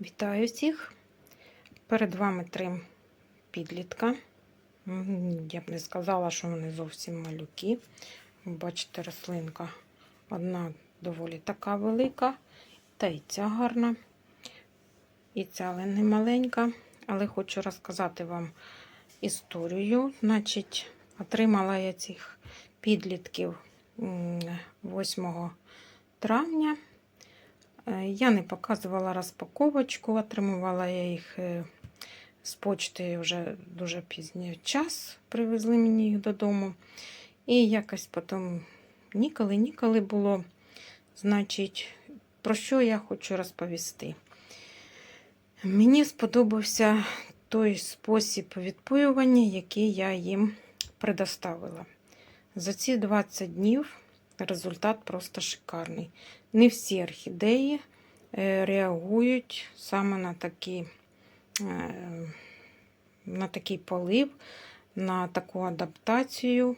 Вітаю всіх! Перед вами три підлітка. Я б не сказала, що вони зовсім малюки. Бачите, рослинка одна доволі така велика, та й ця гарна. І ця, але не маленька. Але хочу розказати вам історію. Значить, отримала я цих підлітків 8 травня. Е, Я не показувала розпаковочку, отримувала я їх е, з почти вже дуже пізній час. Привезли мені їх додому. І якось потім ніколи-ніколи було. Значить, про що я хочу розповісти? Мені сподобався той спосіб відпоювання, який я їм предоставила. За ці 20 днів результат просто шикарний. Не всі орхідеї е, реагують саме на такі, е, на такий полив, на таку адаптацію.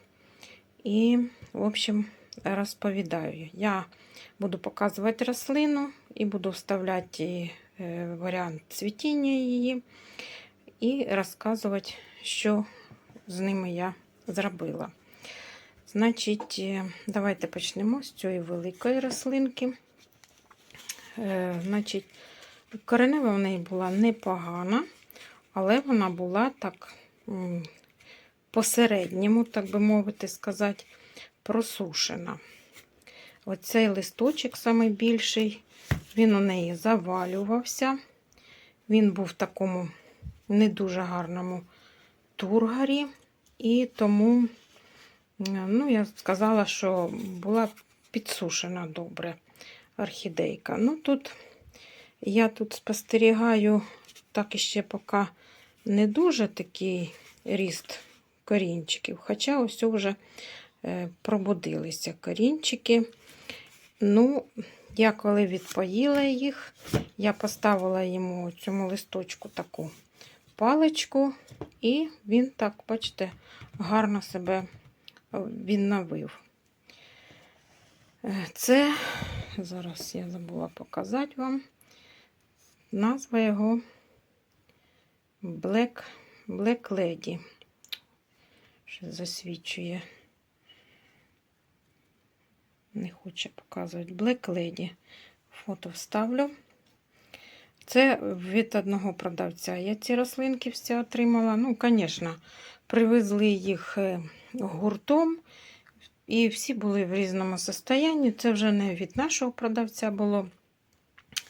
І, в общем, розповідаю. Я буду показувати рослину і буду вставляти е, варіант цвітіння її і розказувати, що з ними я зробила. Значить, е, давайте почнемо з цієї великої рослинки. Е, Значить, коренева в неї була непогана, але вона була так посередньому, так би мовити сказати, просушена. Оцей листочок найбільший, він у неї завалювався. Він був в такому не дуже гарному тургарі, і тому Ну, я сказала, що була підсушена добре орхідейка. Ну, тут я тут спостерігаю, так іще поки не дуже такий ріст корінчиків. Хоча ось вже е, пробудилися корінчики. Ну, я коли відпоїла їх, я поставила йому цьому листочку таку паличку, і він так, бачите, гарно себе відновив. Е, Це, зараз я забула показати вам, назва його Black, Black Lady. Що засвічує. Не хоче показувати Black Lady. Фото вставлю. Це від одного продавця. Я ці рослинки всі отримала. Ну, звісно, привезли їх е, гуртом, і всі були в різному состоянні. Це вже не від нашого продавця було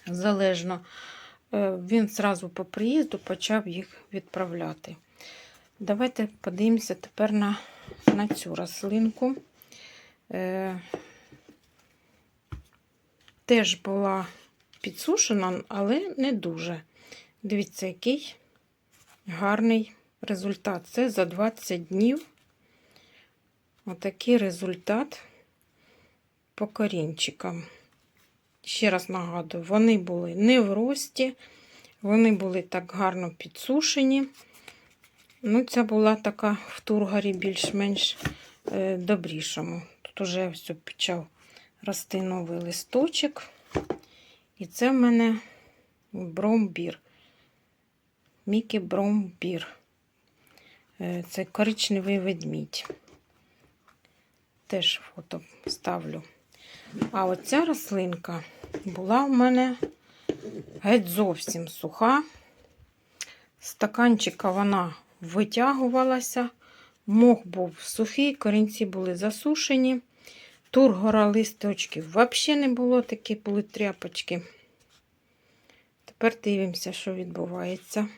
залежно. Е, Він зразу по приїзду почав їх відправляти. Давайте подивимося тепер на, на цю рослинку. Е, Теж була підсушена, але не дуже. Дивіться, який гарний результат. Це за 20 днів. Отакий результат по корінчикам. Ще раз нагадую, вони були не в рості, вони були так гарно підсушені. Ну, ця була така в тургарі більш-менш е, добрішому. Тут уже все почав рости новий листочок. І це в мене бромбір. Мікі бромбір. Е, Це коричневий ведмідь. Теж фото ставлю. А оця рослинка була у мене геть зовсім суха. Стаканчика вона витягувалася, мох був сухий, корінці були засушені. Тургора листочків взагалі не було, такі були тряпочки. Тепер дивимося, що відбувається.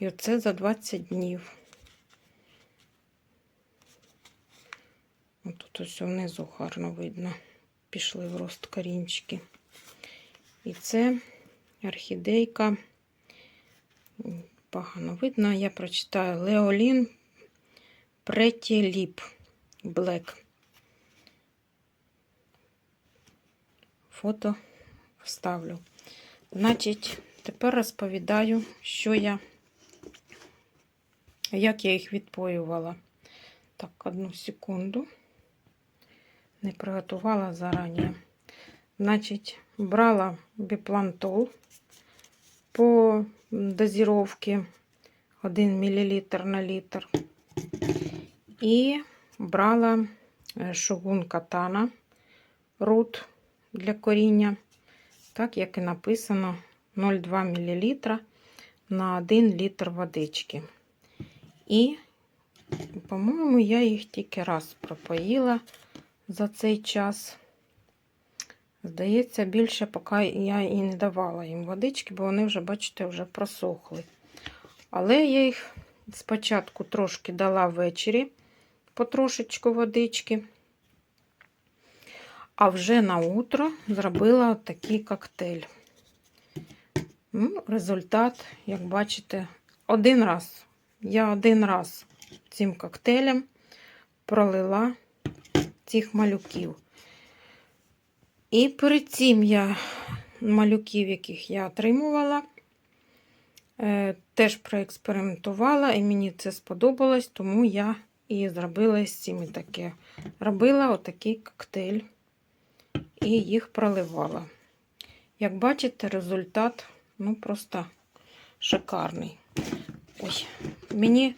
І оце за 20 днів. Тут ось внизу гарно видно. Пішли в рост корінчики. І це орхідейка. Погано видно, я прочитаю Леолін Pretty Lip Black. Фото вставлю. Значить, тепер розповідаю, що я, як я їх відпоювала. Так, одну секунду. Не приготувала зарані. Значить, брала біплантол по дозировці 1 мл на літр. І брала е, шогун катана рут для коріння, так як і написано 0,2 мл на 1 літр водички. І, по-моєму, я їх тільки раз пропоїла за цей час. Здається, більше поки я і не давала їм водички, бо вони вже, бачите, вже просохли. Але я їх спочатку трошки дала ввечері, потрошечку водички. А вже на утро зробила такий коктейль. Ну, результат, як бачите, один раз. Я один раз цим коктейлем пролила цих малюків. І перед цим я малюків, яких я отримувала, е, теж проекспериментувала, і мені це сподобалось, тому я і зробила з цими таке. Робила отакий коктейль і їх проливала. Як бачите, результат ну, просто шикарний. Ой, мені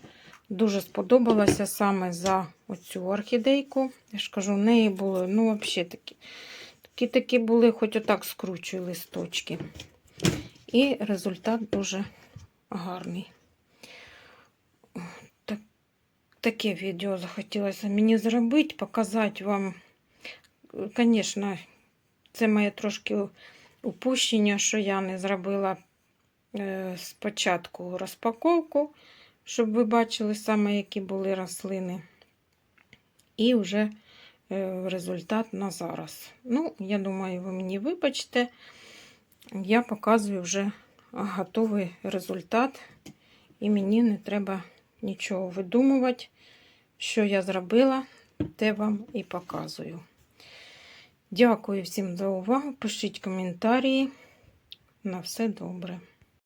дуже сподобалося саме за оцю орхідейку. Я ж кажу, в неї були, ну, взагалі такі. Такі такі були, хоч отак скручую листочки. І результат дуже гарний. Так, таке відео захотілося мені зробити, показати вам. Звісно, це моє трошки упущення, що я не зробила е, спочатку розпаковку, щоб ви бачили саме, які були рослини. І вже е, результат на зараз. Ну, я думаю, ви мені вибачте, я показую вже готовий результат, і мені не треба нічого видумувати. Що я зробила, те вам і показую. Дякую всім за увагу. Пишіть коментарі. На все добре.